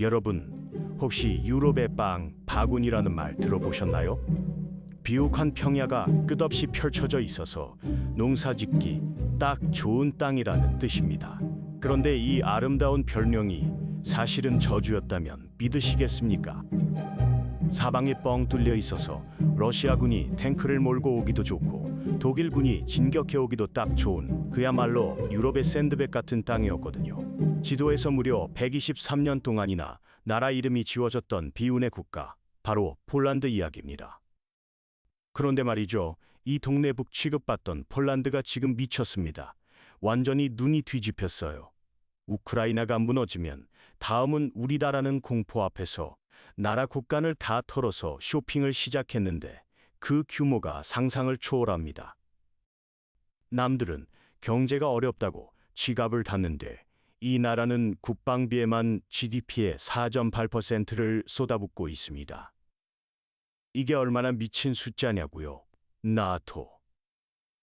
여러분, 혹시 유럽의 빵, 바구니라는 말 들어보셨나요? 비옥한 평야가 끝없이 펼쳐져 있어서 농사짓기 딱 좋은 땅이라는 뜻입니다. 그런데 이 아름다운 별명이 사실은 저주였다면 믿으시겠습니까? 사방이 뻥 뚫려 있어서 러시아군이 탱크를 몰고 오기도 좋고 독일군이 진격해 오기도 딱 좋은 그야말로 유럽의 샌드백 같은 땅이었거든요. 지도에서 무려 123년 동안이나 나라 이름이 지워졌던 비운의 국가, 바로 폴란드 이야기입니다. 그런데 말이죠. 이 동네북 취급받던 폴란드가 지금 미쳤습니다. 완전히 눈이 뒤집혔어요. 우크라이나가 무너지면 다음은 우리다라는 공포 앞에서 나라 국간을 다 털어서 쇼핑을 시작했는데 그 규모가 상상을 초월합니다. 남들은 경제가 어렵다고 지갑을 닫는데 이 나라는 국방비에만 GDP의 4.8%를 쏟아붓고 있습니다. 이게 얼마나 미친 숫자냐고요. 나토.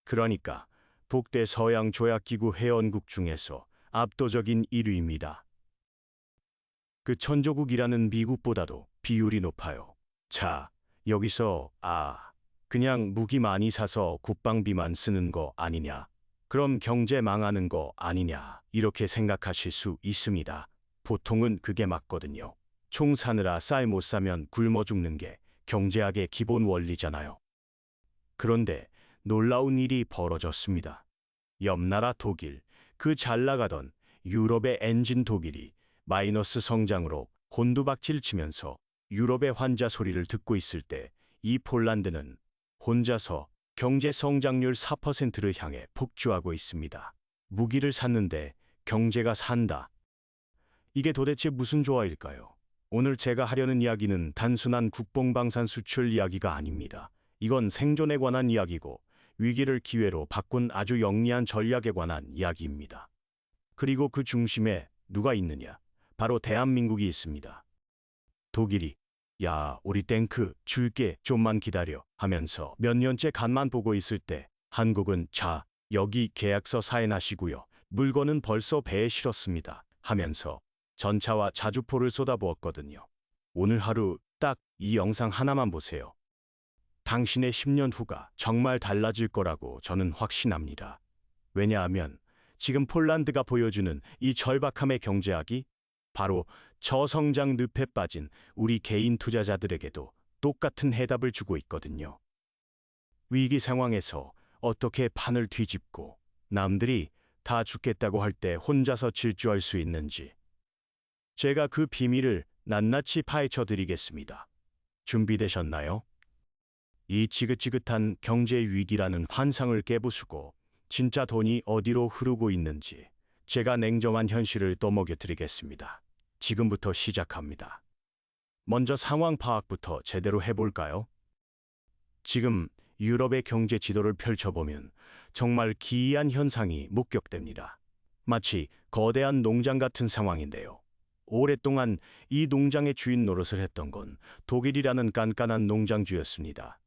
그러니까 북대 서양 조약기구 회원국 중에서 압도적인 1위입니다. 그 천조국이라는 미국보다도 비율이 높아요. 자, 여기서 아, 그냥 무기 많이 사서 국방비만 쓰는 거 아니냐? 그럼 경제 망하는 거 아니냐? 이렇게 생각하실 수 있습니다. 보통은 그게 맞거든요. 총 사느라 쌀 못 사면 굶어 죽는 게 경제학의 기본 원리잖아요. 그런데 놀라운 일이 벌어졌습니다. 옆나라 독일, 그 잘 나가던 유럽의 엔진 독일이 마이너스 성장으로 곤두박질 치면서 유럽의 환자 소리를 듣고 있을 때 이 폴란드는 혼자서 경제 성장률 4%를 향해 폭주하고 있습니다. 무기를 샀는데 경제가 산다. 이게 도대체 무슨 조화일까요? 오늘 제가 하려는 이야기는 단순한 국뽕방산 수출 이야기가 아닙니다. 이건 생존에 관한 이야기고 위기를 기회로 바꾼 아주 영리한 전략에 관한 이야기입니다. 그리고 그 중심에 누가 있느냐? 바로 대한민국이 있습니다. 독일이 야, 우리 탱크 줄게 좀만 기다려 하면서 몇 년째 간만 보고 있을 때 한국은 자, 여기 계약서 사인하시고요. 물건은 벌써 배에 실었습니다. 하면서 전차와 자주포를 쏟아부었거든요. 오늘 하루 딱 이 영상 하나만 보세요. 당신의 10년 후가 정말 달라질 거라고 저는 확신합니다. 왜냐하면 지금 폴란드가 보여주는 이 절박함의 경제학이 바로 저성장 늪에 빠진 우리 개인 투자자들에게도 똑같은 해답을 주고 있거든요. 위기 상황에서 어떻게 판을 뒤집고 남들이 다 죽겠다고 할 때 혼자서 질주할 수 있는지 제가 그 비밀을 낱낱이 파헤쳐 드리겠습니다. 준비되셨나요? 이 지긋지긋한 경제 위기라는 환상을 깨부수고 진짜 돈이 어디로 흐르고 있는지 제가 냉정한 현실을 떠먹여 드리겠습니다. 지금부터 시작합니다. 먼저 상황 파악부터 제대로 해볼까요? 지금 유럽의 경제 지도를 펼쳐보면 정말 기이한 현상이 목격됩니다. 마치 거대한 농장 같은 상황인데요. 오랫동안 이 농장의 주인 노릇을 했던 건 독일이라는 깐깐한 농장주였습니다.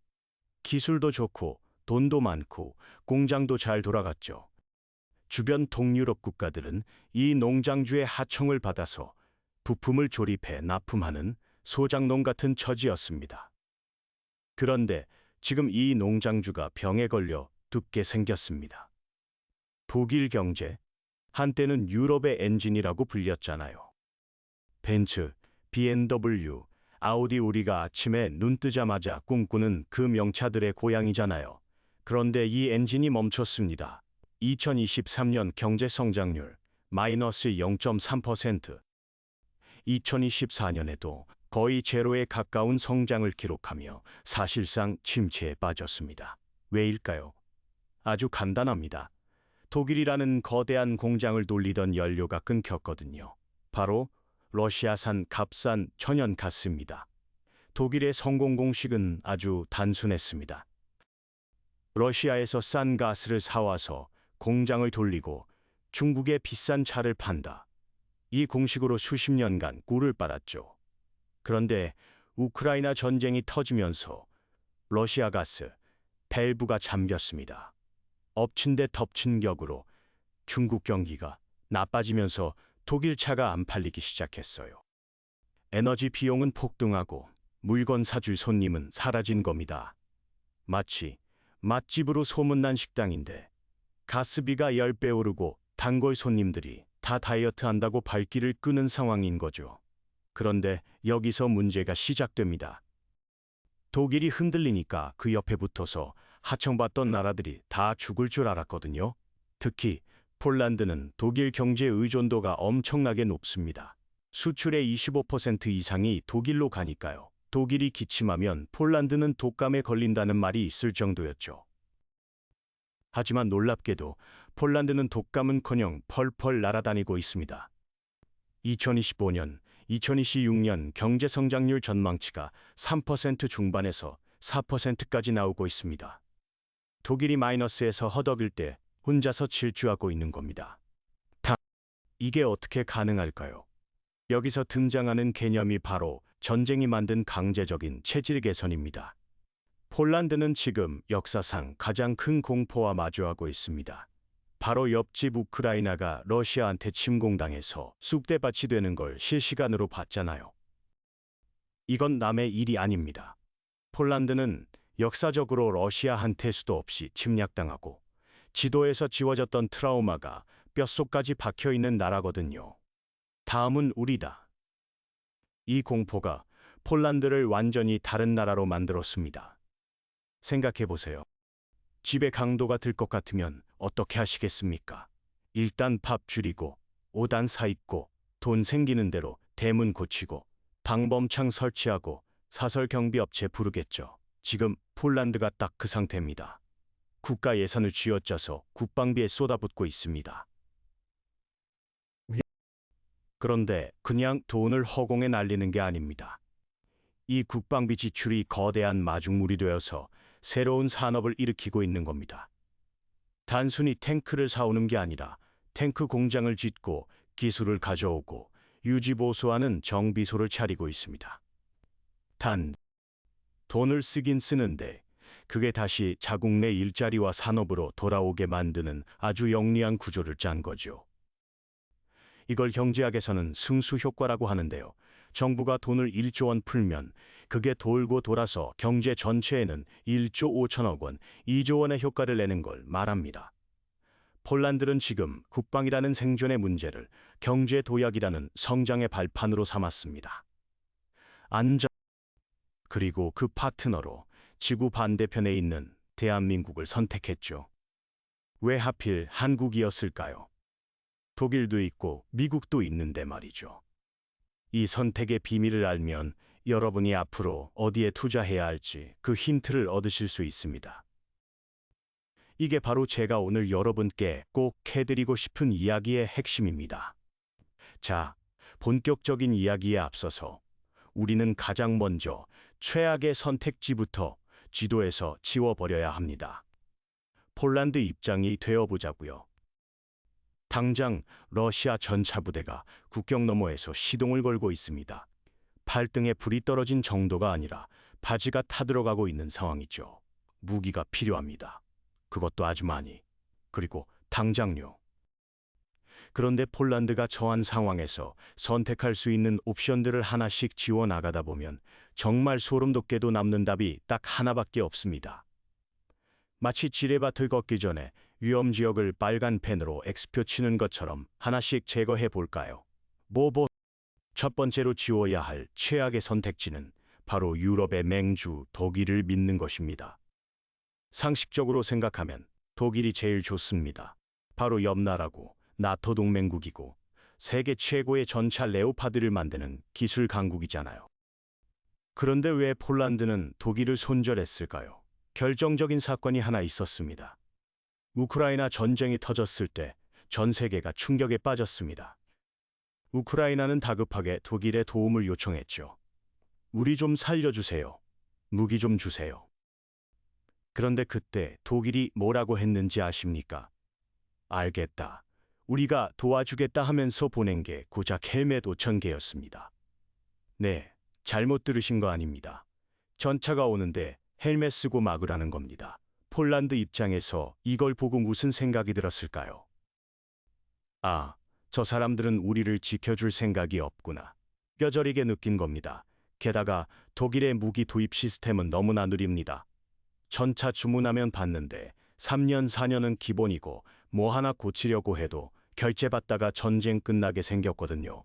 기술도 좋고 돈도 많고 공장도 잘 돌아갔죠. 주변 동유럽 국가들은 이 농장주의 하청을 받아서 부품을 조립해 납품하는 소장농 같은 처지였습니다. 그런데 지금 이 농장주가 병에 걸려 둡게 생겼습니다. 독일 경제, 한때는 유럽의 엔진이라고 불렸잖아요. 벤츠, BMW, 아우디 우리가 아침에 눈 뜨자마자 꿈꾸는 그 명차들의 고향이잖아요. 그런데 이 엔진이 멈췄습니다. 2023년 경제 성장률 마이너스 0.3%. 2024년에도 거의 제로에 가까운 성장을 기록하며 사실상 침체에 빠졌습니다. 왜일까요? 아주 간단합니다. 독일이라는 거대한 공장을 돌리던 연료가 끊겼거든요. 바로 러시아산 값싼 천연가스입니다. 독일의 성공 공식은 아주 단순했습니다. 러시아에서 싼 가스를 사와서 공장을 돌리고 중국의 비싼 차를 판다. 이 공식으로 수십 년간 꿀을 빨았죠. 그런데 우크라이나 전쟁이 터지면서 러시아 가스 밸브가 잠겼습니다. 엎친 데 덮친 격으로 중국 경기가 나빠지면서 독일 차가 안 팔리기 시작했어요. 에너지 비용은 폭등하고 물건 사줄 손님은 사라진 겁니다. 마치 맛집으로 소문난 식당인데 가스비가 10배 오르고 단골 손님들이 다 다이어트 한다고 발길을 끄는 상황인 거죠. 그런데 여기서 문제가 시작됩니다. 독일이 흔들리니까 그 옆에 붙어서 하청받던 나라들이 다 죽을 줄 알았거든요. 특히 폴란드는 독일 경제 의존도가 엄청나게 높습니다. 수출의 25% 이상이 독일로 가니까요. 독일이 기침하면 폴란드는 독감에 걸린다는 말이 있을 정도였죠. 하지만 놀랍게도 폴란드는 독감은커녕 펄펄 날아다니고 있습니다. 2025년, 2026년 경제 성장률 전망치가 3% 중반에서 4%까지 나오고 있습니다. 독일이 마이너스에서 허덕일 때 혼자서 질주하고 있는 겁니다. 다 이게 어떻게 가능할까요? 여기서 등장하는 개념이 바로 전쟁이 만든 강제적인 체질 개선입니다. 폴란드는 지금 역사상 가장 큰 공포와 마주하고 있습니다. 바로 옆집 우크라이나가 러시아한테 침공당해서 쑥대밭이 되는 걸 실시간으로 봤잖아요. 이건 남의 일이 아닙니다. 폴란드는 역사적으로 러시아한테 수도 없이 침략당하고 지도에서 지워졌던 트라우마가 뼛속까지 박혀 있는 나라거든요. 다음은 우리다. 이 공포가 폴란드를 완전히 다른 나라로 만들었습니다. 생각해 보세요. 집에 강도가 들 것 같으면 어떻게 하시겠습니까? 일단 밥 줄이고, 오단 사 입고, 돈 생기는 대로 대문 고치고, 방범창 설치하고, 사설 경비업체 부르겠죠. 지금 폴란드가 딱 그 상태입니다. 국가 예산을 쥐어짜서 국방비에 쏟아붓고 있습니다. 그런데 그냥 돈을 허공에 날리는 게 아닙니다. 이 국방비 지출이 거대한 마중물이 되어서 새로운 산업을 일으키고 있는 겁니다. 단순히 탱크를 사오는 게 아니라 탱크 공장을 짓고 기술을 가져오고 유지보수하는 정비소를 차리고 있습니다. 단, 돈을 쓰긴 쓰는데 그게 다시 자국 내 일자리와 산업으로 돌아오게 만드는 아주 영리한 구조를 짠 거죠. 이걸 경제학에서는 승수 효과라고 하는데요. 정부가 돈을 1조 원 풀면 그게 돌고 돌아서 경제 전체에는 1조 5천억 원, 2조 원의 효과를 내는 걸 말합니다. 폴란드는 지금 국방이라는 생존의 문제를 경제 도약이라는 성장의 발판으로 삼았습니다. 안전 그리고 그 파트너로 지구 반대편에 있는 대한민국을 선택했죠. 왜 하필 한국이었을까요? 독일도 있고 미국도 있는데 말이죠. 이 선택의 비밀을 알면 여러분이 앞으로 어디에 투자해야 할지 그 힌트를 얻으실 수 있습니다. 이게 바로 제가 오늘 여러분께 꼭 해드리고 싶은 이야기의 핵심입니다. 자, 본격적인 이야기에 앞서서 우리는 가장 먼저 최악의 선택지부터 지도에서 지워버려야 합니다. 폴란드 입장이 되어보자고요. 당장 러시아 전차부대가 국경 너머에서 시동을 걸고 있습니다. 발등에 불이 떨어진 정도가 아니라 바지가 타들어가고 있는 상황이죠. 무기가 필요합니다. 그것도 아주 많이. 그리고 당장요. 그런데 폴란드가 처한 상황에서 선택할 수 있는 옵션들을 하나씩 지워 나가다 보면 정말 소름 돋게도 남는 답이 딱 하나밖에 없습니다. 마치 지뢰밭을 걷기 전에 위험 지역을 빨간 펜으로 X표 치는 것처럼 하나씩 제거해 볼까요? 뭐뭐 첫 번째로 지워야 할 최악의 선택지는 바로 유럽의 맹주 독일을 믿는 것입니다. 상식적으로 생각하면 독일이 제일 좋습니다. 바로 옆 나라고 나토 동맹국이고 세계 최고의 전차 레오파드를 만드는 기술 강국이잖아요. 그런데 왜 폴란드는 독일을 손절했을까요? 결정적인 사건이 하나 있었습니다. 우크라이나 전쟁이 터졌을 때 전 세계가 충격에 빠졌습니다. 우크라이나는 다급하게 독일의 도움을 요청했죠. 우리 좀 살려주세요. 무기 좀 주세요. 그런데 그때 독일이 뭐라고 했는지 아십니까? 알겠다. 우리가 도와주겠다 하면서 보낸 게 고작 헬멧 5천 개였습니다. 네, 잘못 들으신 거 아닙니다. 전차가 오는데 헬멧 쓰고 막으라는 겁니다. 폴란드 입장에서 이걸 보고 무슨 생각이 들었을까요? 아, 저 사람들은 우리를 지켜줄 생각이 없구나. 뼈저리게 느낀 겁니다. 게다가 독일의 무기 도입 시스템은 너무나 느립니다. 전차 주문하면 받는데 3년, 4년은 기본이고 뭐 하나 고치려고 해도 결제받다가 전쟁 끝나게 생겼거든요.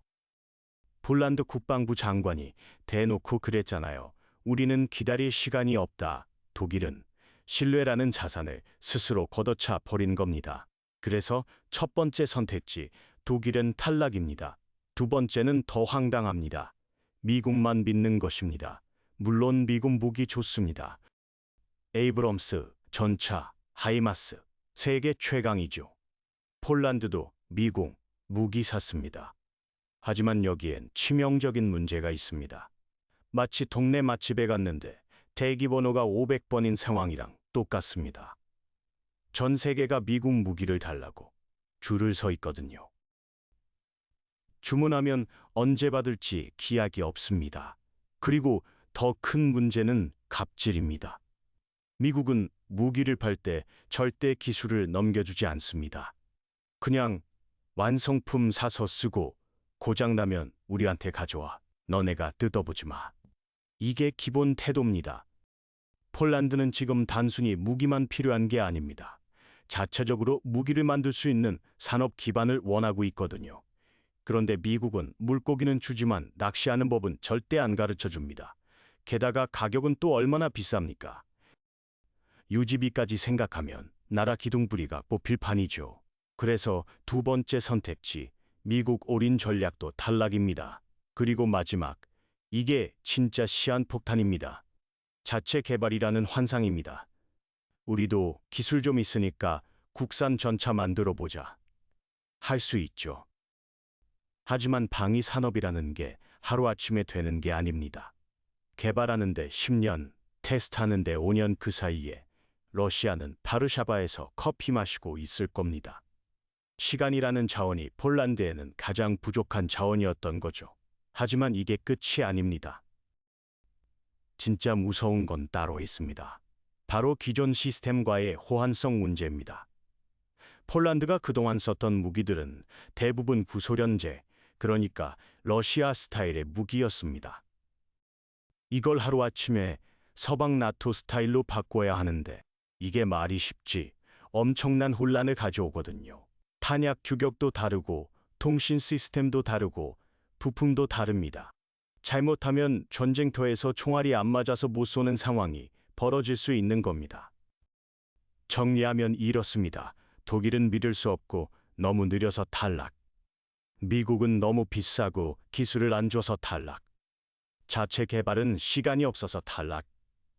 폴란드 국방부 장관이 대놓고 그랬잖아요. 우리는 기다릴 시간이 없다. 독일은 신뢰라는 자산을 스스로 걷어차 버린 겁니다. 그래서 첫 번째 선택지 독일은 탈락입니다. 두 번째는 더 황당합니다. 미국만 믿는 것입니다. 물론 미국 무기 좋습니다. 에이브럼스, 전차, 하이마스, 세계 최강이죠. 폴란드도 미국 무기 샀습니다. 하지만 여기엔 치명적인 문제가 있습니다. 마치 동네 맛집에 갔는데 대기 번호가 500번인 상황이랑 똑같습니다. 전 세계가 미국 무기를 달라고 줄을 서 있거든요. 주문하면 언제 받을지 기약이 없습니다. 그리고 더 큰 문제는 갑질입니다. 미국은 무기를 팔 때 절대 기술을 넘겨주지 않습니다. 그냥 완성품 사서 쓰고 고장나면 우리한테 가져와. 너네가 뜯어보지 마. 이게 기본 태도입니다. 폴란드는 지금 단순히 무기만 필요한 게 아닙니다. 자체적으로 무기를 만들 수 있는 산업 기반을 원하고 있거든요. 그런데 미국은 물고기는 주지만 낚시하는 법은 절대 안 가르쳐 줍니다. 게다가 가격은 또 얼마나 비쌉니까? 유지비까지 생각하면 나라 기둥뿌리가 뽑힐 판이죠. 그래서 두 번째 선택지, 미국 올인 전략도 탈락입니다. 그리고 마지막, 이게 진짜 시한폭탄입니다. 자체 개발이라는 환상입니다. 우리도 기술 좀 있으니까 국산 전차 만들어 보자. 할 수 있죠. 하지만 방위 산업이라는 게 하루아침에 되는 게 아닙니다. 개발하는데 10년, 테스트하는데 5년 그 사이에 러시아는 바르샤바에서 커피 마시고 있을 겁니다. 시간이라는 자원이 폴란드에는 가장 부족한 자원이었던 거죠. 하지만 이게 끝이 아닙니다. 진짜 무서운 건 따로 있습니다. 바로 기존 시스템과의 호환성 문제입니다. 폴란드가 그동안 썼던 무기들은 대부분 구소련제, 그러니까 러시아 스타일의 무기였습니다. 이걸 하루아침에 서방 나토 스타일로 바꿔야 하는데 이게 말이 쉽지 엄청난 혼란을 가져오거든요. 탄약 규격도 다르고 통신 시스템도 다르고 부품도 다릅니다. 잘못하면 전쟁터에서 총알이 안 맞아서 못 쏘는 상황이 벌어질 수 있는 겁니다. 정리하면 이렇습니다. 독일은 믿을 수 없고 너무 느려서 탈락. 미국은 너무 비싸고 기술을 안 줘서 탈락. 자체 개발은 시간이 없어서 탈락.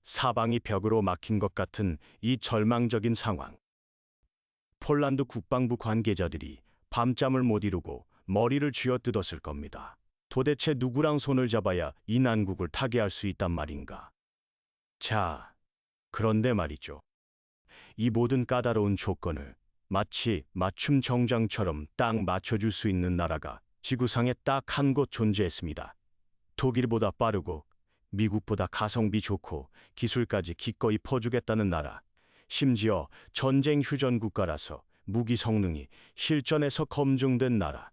사방이 벽으로 막힌 것 같은 이 절망적인 상황. 폴란드 국방부 관계자들이 밤잠을 못 이루고 머리를 쥐어뜯었을 겁니다. 도대체 누구랑 손을 잡아야 이 난국을 타개할 수 있단 말인가? 자, 그런데 말이죠. 이 모든 까다로운 조건을 마치 맞춤 정장처럼 딱 맞춰줄 수 있는 나라가 지구상에 딱 한 곳 존재했습니다. 독일보다 빠르고 미국보다 가성비 좋고 기술까지 기꺼이 퍼주겠다는 나라. 심지어 전쟁 휴전 국가라서 무기 성능이 실전에서 검증된 나라.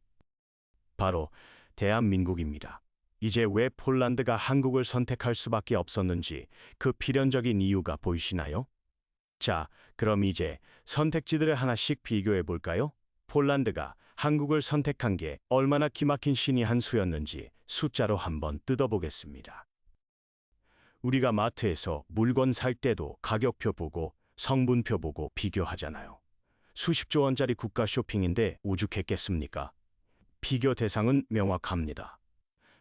바로 대한민국입니다. 이제 왜 폴란드가 한국을 선택할 수밖에 없었는지 그 필연적인 이유가 보이시나요? 자, 그럼 이제 선택지들을 하나씩 비교해 볼까요? 폴란드가 한국을 선택한 게 얼마나 기막힌 신이 한 수였는지 숫자로 한번 뜯어보겠습니다. 우리가 마트에서 물건 살 때도 가격표 보고 성분표 보고 비교하잖아요. 수십조 원짜리 국가 쇼핑인데 오죽했겠습니까? 비교 대상은 명확합니다.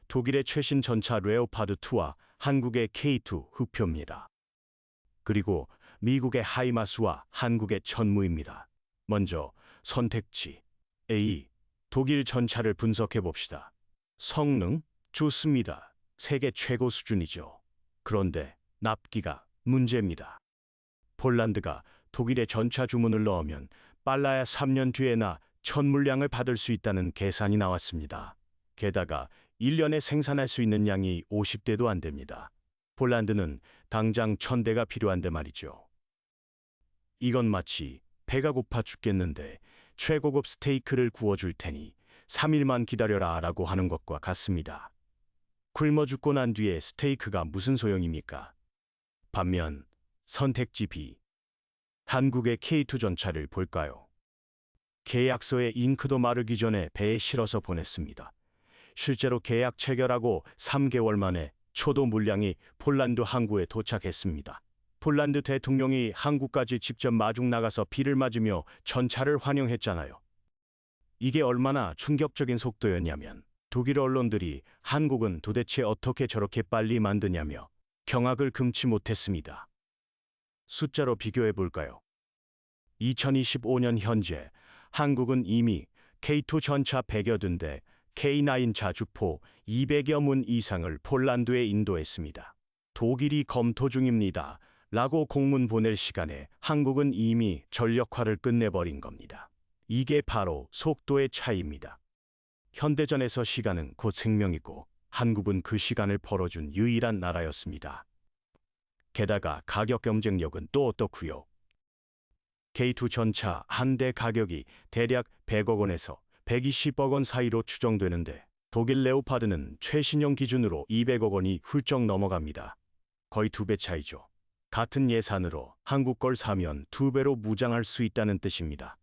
독일의 최신 전차 레오파드 2와 한국의 K2 흑표입니다. 그리고 미국의 하이마스와 한국의 천무입니다. 먼저 선택지 A 독일 전차를 분석해 봅시다. 성능 좋습니다. 세계 최고 수준이죠. 그런데 납기가 문제입니다. 폴란드가 독일의 전차 주문을 넣으면 빨라야 3년 뒤에나 천 물량을 받을 수 있다는 계산이 나왔습니다. 게다가 1년에 생산할 수 있는 양이 50대도 안 됩니다. 폴란드는 당장 천대가 필요한데 말이죠. 이건 마치 배가 고파 죽겠는데 최고급 스테이크를 구워줄 테니 3일만 기다려라 라고 하는 것과 같습니다. 굶어 죽고 난 뒤에 스테이크가 무슨 소용입니까? 반면 선택지 B. 한국의 K2 전차를 볼까요? 계약서에 잉크도 마르기 전에 배에 실어서 보냈습니다. 실제로 계약 체결하고 3개월 만에 초도 물량이 폴란드 항구에 도착했습니다. 폴란드 대통령이 한국까지 직접 마중 나가서 비를 맞으며 전차를 환영했잖아요. 이게 얼마나 충격적인 속도였냐면 독일 언론들이 한국은 도대체 어떻게 저렇게 빨리 만드냐며 경악을 금치 못했습니다. 숫자로 비교해 볼까요? 2025년 현재 한국은 이미 K2 전차 100여 대인데 K9 자주포 200여 문 이상을 폴란드에 인도했습니다. 독일이 검토 중입니다. 라고 공문 보낼 시간에 한국은 이미 전력화를 끝내버린 겁니다. 이게 바로 속도의 차이입니다. 현대전에서 시간은 곧 생명이고 한국은 그 시간을 벌어준 유일한 나라였습니다. 게다가 가격 경쟁력은 또 어떻고요? K2 전차 한 대 가격이 대략 100억 원에서 120억 원 사이로 추정되는데 독일 레오파드는 최신형 기준으로 200억 원이 훌쩍 넘어갑니다. 거의 두 배 차이죠. 같은 예산으로 한국 걸 사면 두 배로 무장할 수 있다는 뜻입니다.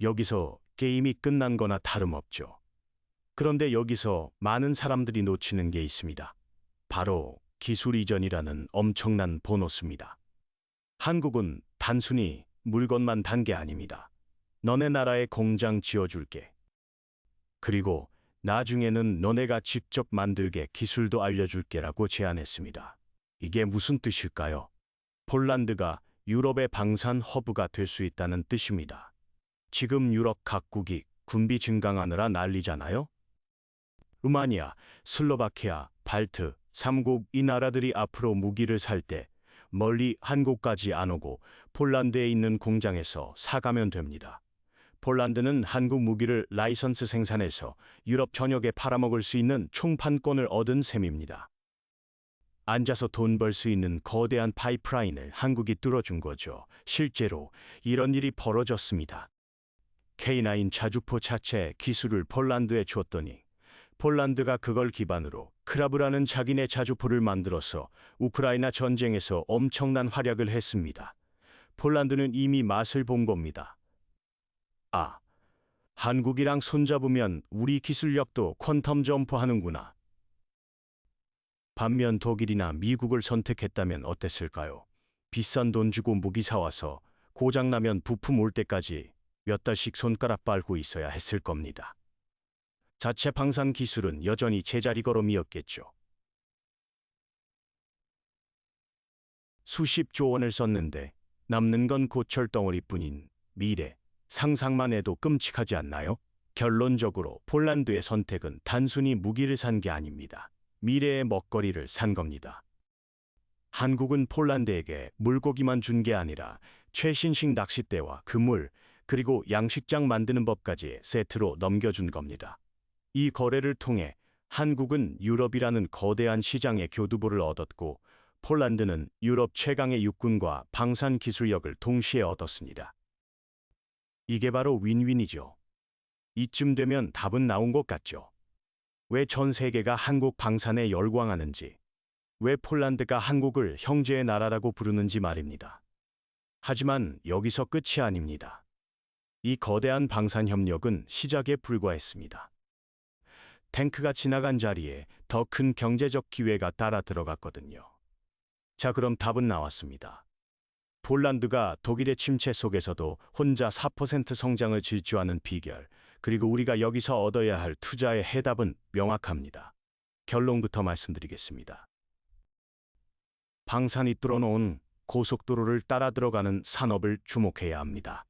여기서 게임이 끝난 거나 다름없죠. 그런데 여기서 많은 사람들이 놓치는 게 있습니다. 바로 기술 이전이라는 엄청난 보너스입니다. 한국은 단순히 물건만 단 게 아닙니다. 너네 나라에 공장 지어줄게. 그리고 나중에는 너네가 직접 만들게 기술도 알려줄게라고 제안했습니다. 이게 무슨 뜻일까요? 폴란드가 유럽의 방산 허브가 될 수 있다는 뜻입니다. 지금 유럽 각국이 군비 증강하느라 난리잖아요? 루마니아, 슬로바키아, 발트, 삼국 이 나라들이 앞으로 무기를 살 때 멀리 한국까지 안 오고 폴란드에 있는 공장에서 사가면 됩니다. 폴란드는 한국 무기를 라이선스 생산해서 유럽 전역에 팔아먹을 수 있는 총판권을 얻은 셈입니다. 앉아서 돈 벌 수 있는 거대한 파이프라인을 한국이 뚫어준 거죠. 실제로 이런 일이 벌어졌습니다. K9 자주포 차체 기술을 폴란드에 줬더니 폴란드가 그걸 기반으로 크라브라는 자기네 자주포를 만들어서 우크라이나 전쟁에서 엄청난 활약을 했습니다. 폴란드는 이미 맛을 본 겁니다. 아, 한국이랑 손잡으면 우리 기술력도 퀀텀 점프하는구나. 반면 독일이나 미국을 선택했다면 어땠을까요? 비싼 돈 주고 무기 사와서 고장나면 부품 올 때까지 몇 달씩 손가락 빨고 있어야 했을 겁니다. 자체 방산 기술은 여전히 제자리 걸음이었겠죠. 수십 조 원을 썼는데 남는 건 고철 덩어리뿐인 미래, 상상만 해도 끔찍하지 않나요? 결론적으로 폴란드의 선택은 단순히 무기를 산 게 아닙니다. 미래의 먹거리를 산 겁니다. 한국은 폴란드에게 물고기만 준 게 아니라 최신식 낚싯대와 그물, 그리고 양식장 만드는 법까지 세트로 넘겨준 겁니다. 이 거래를 통해 한국은 유럽이라는 거대한 시장의 교두보를 얻었고 폴란드는 유럽 최강의 육군과 방산 기술력을 동시에 얻었습니다. 이게 바로 윈윈이죠. 이쯤 되면 답은 나온 것 같죠. 왜 전 세계가 한국 방산에 열광하는지, 왜 폴란드가 한국을 형제의 나라라고 부르는지 말입니다. 하지만 여기서 끝이 아닙니다. 이 거대한 방산 협력은 시작에 불과했습니다. 탱크가 지나간 자리에 더 큰 경제적 기회가 따라 들어갔거든요. 자, 그럼 답은 나왔습니다. 폴란드가 독일의 침체 속에서도 혼자 4% 성장을 질주하는 비결, 그리고 우리가 여기서 얻어야 할 투자의 해답은 명확합니다. 결론부터 말씀드리겠습니다. 방산이 뚫어놓은 고속도로를 따라 들어가는 산업을 주목해야 합니다.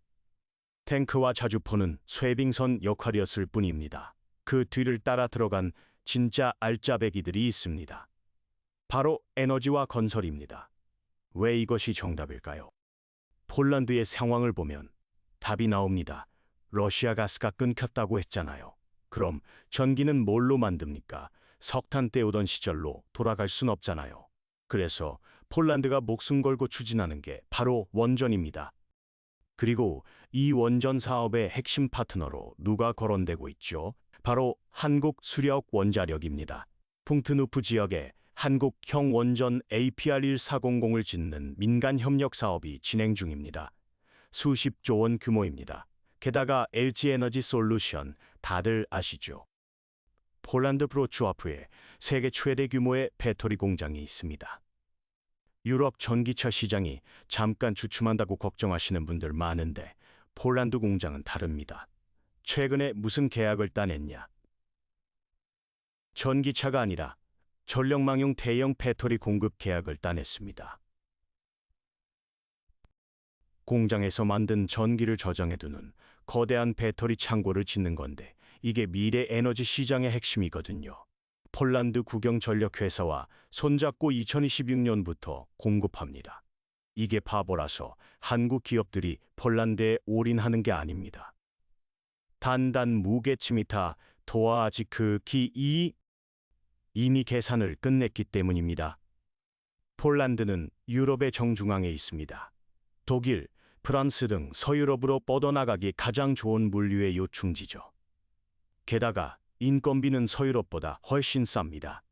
탱크와 자주포는 쇠빙선 역할이었을 뿐입니다. 그 뒤를 따라 들어간 진짜 알짜배기들이 있습니다. 바로 에너지와 건설입니다. 왜 이것이 정답일까요? 폴란드의 상황을 보면 답이 나옵니다. 러시아 가스가 끊겼다고 했잖아요. 그럼 전기는 뭘로 만듭니까? 석탄 때우던 시절로 돌아갈 순 없잖아요. 그래서 폴란드가 목숨 걸고 추진하는 게 바로 원전입니다. 그리고 이 원전 사업의 핵심 파트너로 누가 거론되고 있죠? 바로 한국 수력 원자력입니다. 풍트누프 지역에 한국형 원전 APR1400을 짓는 민간 협력 사업이 진행 중입니다. 수십조 원 규모입니다. 게다가 LG 에너지 솔루션 다들 아시죠? 폴란드 브로츠와프에 세계 최대 규모의 배터리 공장이 있습니다. 유럽 전기차 시장이 잠깐 주춤한다고 걱정하시는 분들 많은데 폴란드 공장은 다릅니다. 최근에 무슨 계약을 따냈냐? 전기차가 아니라 전력망용 대형 배터리 공급 계약을 따냈습니다. 공장에서 만든 전기를 저장해두는 거대한 배터리 창고를 짓는 건데 이게 미래 에너지 시장의 핵심이거든요. 폴란드 국영 전력회사와 손잡고 2026년부터 공급합니다. 이게 바보라서 한국 기업들이 폴란드에 올인하는 게 아닙니다. 단단 무게치미타 아직 그 기이 이미 계산을 끝냈기 때문입니다. 폴란드는 유럽의 정중앙에 있습니다. 독일, 프랑스 등 서유럽으로 뻗어나가기 가장 좋은 물류의 요충지죠. 게다가 인건비는 서유럽보다 훨씬 쌉니다.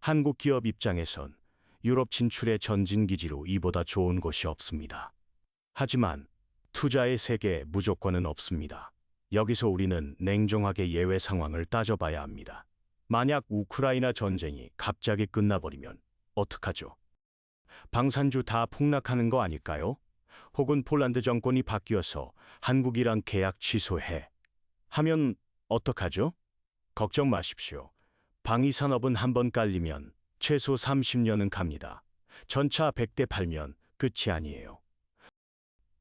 한국 기업 입장에선 유럽 진출의 전진기지로 이보다 좋은 곳이 없습니다. 하지만 투자의 세계에 무조건은 없습니다. 여기서 우리는 냉정하게 예외 상황을 따져봐야 합니다. 만약 우크라이나 전쟁이 갑자기 끝나버리면 어떡하죠? 방산주 다 폭락하는 거 아닐까요? 혹은 폴란드 정권이 바뀌어서 한국이랑 계약 취소해. 하면 어떡하죠? 걱정 마십시오. 방위 산업은 한번 깔리면 최소 30년은 갑니다. 전차 100대 팔면 끝이 아니에요.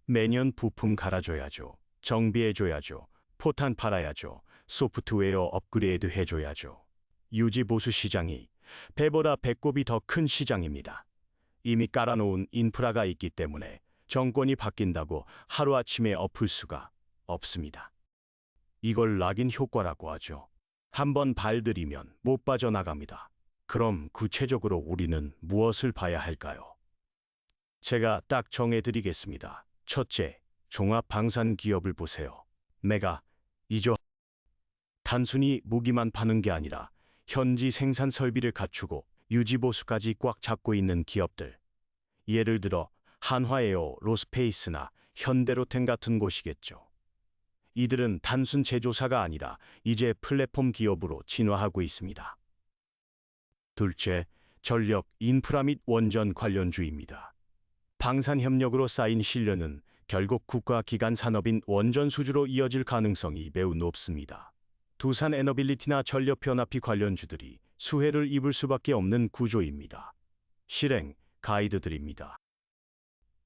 매년 부품 갈아줘야죠. 정비해줘야죠. 포탄 팔아야죠. 소프트웨어 업그레이드 해줘야죠. 유지 보수 시장이 배보다 배꼽이 더 큰 시장입니다. 이미 깔아놓은 인프라가 있기 때문에 정권이 바뀐다고 하루아침에 엎을 수가 없습니다. 이걸 락인 효과라고 하죠. 한번 발들이면 못 빠져나갑니다. 그럼 구체적으로 우리는 무엇을 봐야 할까요? 제가 딱 정해드리겠습니다. 첫째, 종합 방산 기업을 보세요. 메가, 이조. 단순히 무기만 파는 게 아니라 현지 생산 설비를 갖추고 유지 보수까지 꽉 잡고 있는 기업들. 예를 들어 한화에어, 로스페이스나 현대로템 같은 곳이겠죠. 이들은 단순 제조사가 아니라 이제 플랫폼 기업으로 진화하고 있습니다. 둘째, 전력, 인프라 및 원전 관련주입니다. 방산 협력으로 쌓인 신뢰는 결국 국가기관 산업인 원전 수주로 이어질 가능성이 매우 높습니다. 두산 에너빌리티나 전력변압비 관련주들이 수혜를 입을 수밖에 없는 구조입니다. 실행 가이드들입니다.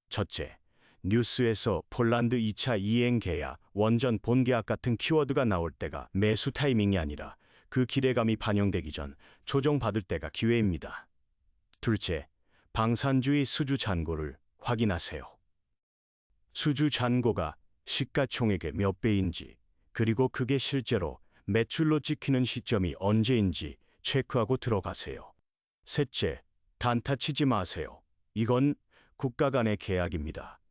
첫째, 뉴스에서 폴란드 2차 이행 계약, 원전 본계약 같은 키워드가 나올 때가 매수 타이밍이 아니라 그 기대감이 반영되기 전 조정받을 때가 기회입니다. 둘째, 방산주의 수주 잔고를 확인하세요. 수주 잔고가 시가총액의 몇 배인지, 그리고 그게 실제로 매출로 찍히는 시점이 언제인지 체크하고 들어가세요. 셋째, 단타 치지 마세요. 이건 국가 간의 계약입니다.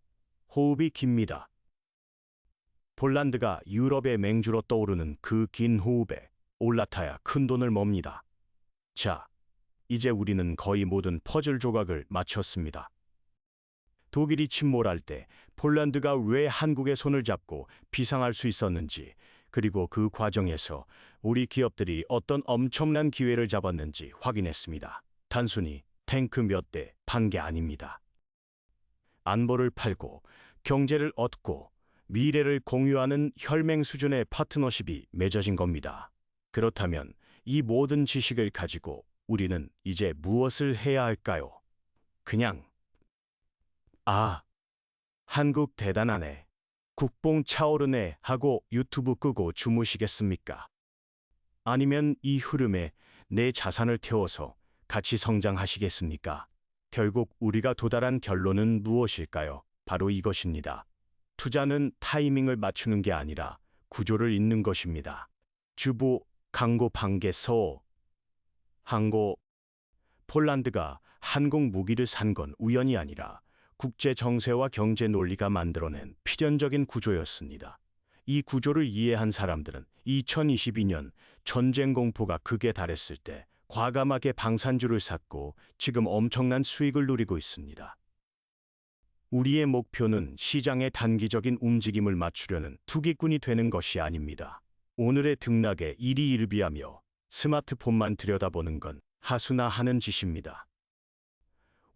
호흡이 깁니다. 폴란드가 유럽의 맹주로 떠오르는 그 긴 호흡에 올라타야 큰 돈을 멉니다. 자, 이제 우리는 거의 모든 퍼즐 조각을 맞췄습니다. 독일이 침몰할 때 폴란드가 왜 한국의 손을 잡고 비상할 수 있었는지, 그리고 그 과정에서 우리 기업들이 어떤 엄청난 기회를 잡았는지 확인했습니다. 단순히 탱크 몇 대 판 게 아닙니다. 안보를 팔고 경제를 얻고 미래를 공유하는 혈맹 수준의 파트너십이 맺어진 겁니다. 그렇다면 이 모든 지식을 가지고 우리는 이제 무엇을 해야 할까요? 그냥 아, 한국 대단하네. 국뽕 차오르네 하고 유튜브 끄고 주무시겠습니까? 아니면 이 흐름에 내 자산을 태워서 같이 성장하시겠습니까? 결국 우리가 도달한 결론은 무엇일까요? 바로 이것입니다. 투자는 타이밍을 맞추는 게 아니라 구조를 잇는 것입니다. 주부, 강고, 방개서, 항고, 폴란드가 한국 무기를 산 건 우연이 아니라 국제 정세와 경제 논리가 만들어낸 필연적인 구조였습니다. 이 구조를 이해한 사람들은 2022년 전쟁 공포가 극에 달했을 때 과감하게 방산주를 샀고 지금 엄청난 수익을 누리고 있습니다. 우리의 목표는 시장의 단기적인 움직임을 맞추려는 투기꾼이 되는 것이 아닙니다. 오늘의 등락에 일희일비하며 스마트폰만 들여다보는 건 하수나 하는 짓입니다.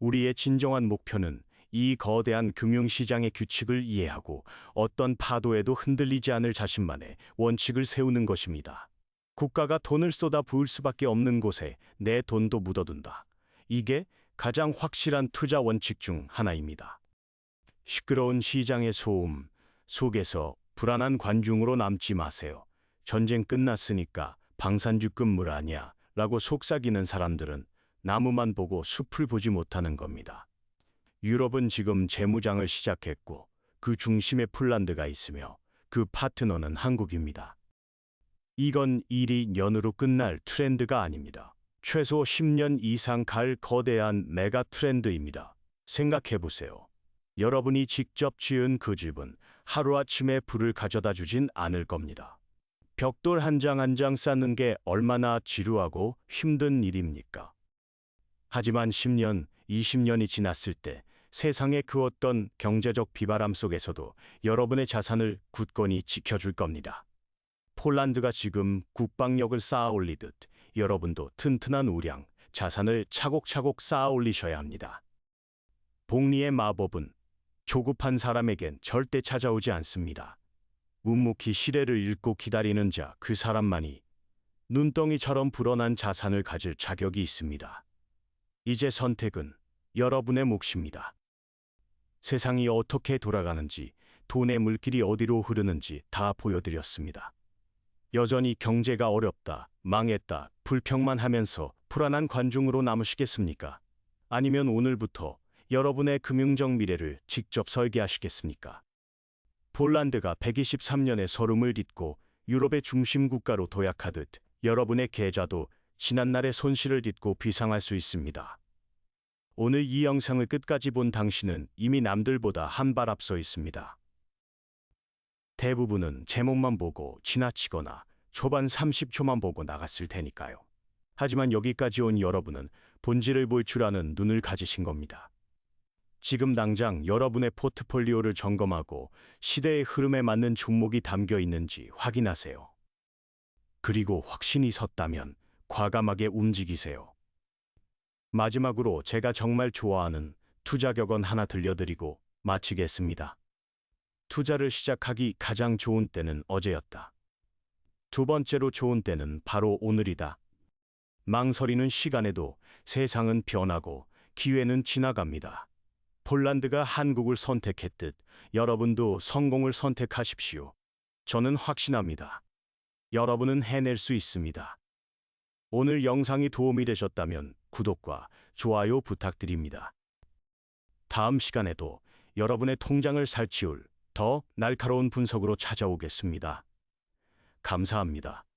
우리의 진정한 목표는 이 거대한 금융시장의 규칙을 이해하고 어떤 파도에도 흔들리지 않을 자신만의 원칙을 세우는 것입니다. 국가가 돈을 쏟아 부을 수밖에 없는 곳에 내 돈도 묻어둔다. 이게 가장 확실한 투자 원칙 중 하나입니다. 시끄러운 시장의 소음 속에서 불안한 관중으로 남지 마세요. 전쟁 끝났으니까 방산주 끝물 아니야 라고 속삭이는 사람들은 나무만 보고 숲을 보지 못하는 겁니다. 유럽은 지금 재무장을 시작했고 그 중심에 폴란드가 있으며 그 파트너는 한국입니다. 이건 일이 년으로 끝날 트렌드가 아닙니다. 최소 10년 이상 갈 거대한 메가 트렌드입니다. 생각해 보세요. 여러분이 직접 지은 그 집은 하루아침에 불을 가져다 주진 않을 겁니다. 벽돌 한 장 한 장 쌓는 게 얼마나 지루하고 힘든 일입니까? 하지만 10년, 20년이 지났을 때 세상의 그 어떤 경제적 비바람 속에서도 여러분의 자산을 굳건히 지켜줄 겁니다. 폴란드가 지금 국방력을 쌓아 올리듯 여러분도 튼튼한 우량, 자산을 차곡차곡 쌓아 올리셔야 합니다. 복리의 마법은 조급한 사람에겐 절대 찾아오지 않습니다. 묵묵히 시대를 읽고 기다리는 자 그 사람만이 눈덩이처럼 불어난 자산을 가질 자격이 있습니다. 이제 선택은 여러분의 몫입니다. 세상이 어떻게 돌아가는지, 돈의 물길이 어디로 흐르는지 다 보여드렸습니다. 여전히 경제가 어렵다, 망했다, 불평만 하면서 불안한 관중으로 남으시겠습니까? 아니면 오늘부터 여러분의 금융적 미래를 직접 설계하시겠습니까? 폴란드가 123년의 서름을 딛고 유럽의 중심 국가로 도약하듯 여러분의 계좌도 지난날의 손실을 딛고 비상할 수 있습니다. 오늘 이 영상을 끝까지 본 당신은 이미 남들보다 한 발 앞서 있습니다. 대부분은 제목만 보고 지나치거나 초반 30초만 보고 나갔을 테니까요. 하지만 여기까지 온 여러분은 본질을 볼 줄 아는 눈을 가지신 겁니다. 지금 당장 여러분의 포트폴리오를 점검하고 시대의 흐름에 맞는 종목이 담겨 있는지 확인하세요. 그리고 확신이 섰다면 과감하게 움직이세요. 마지막으로 제가 정말 좋아하는 투자 격언 하나 들려드리고 마치겠습니다. 투자를 시작하기 가장 좋은 때는 어제였다. 두 번째로 좋은 때는 바로 오늘이다. 망설이는 시간에도 세상은 변하고 기회는 지나갑니다. 폴란드가 한국을 선택했듯 여러분도 성공을 선택하십시오. 저는 확신합니다. 여러분은 해낼 수 있습니다. 오늘 영상이 도움이 되셨다면 구독과 좋아요 부탁드립니다. 다음 시간에도 여러분의 통장을 살치울 더 날카로운 분석으로 찾아오겠습니다. 감사합니다.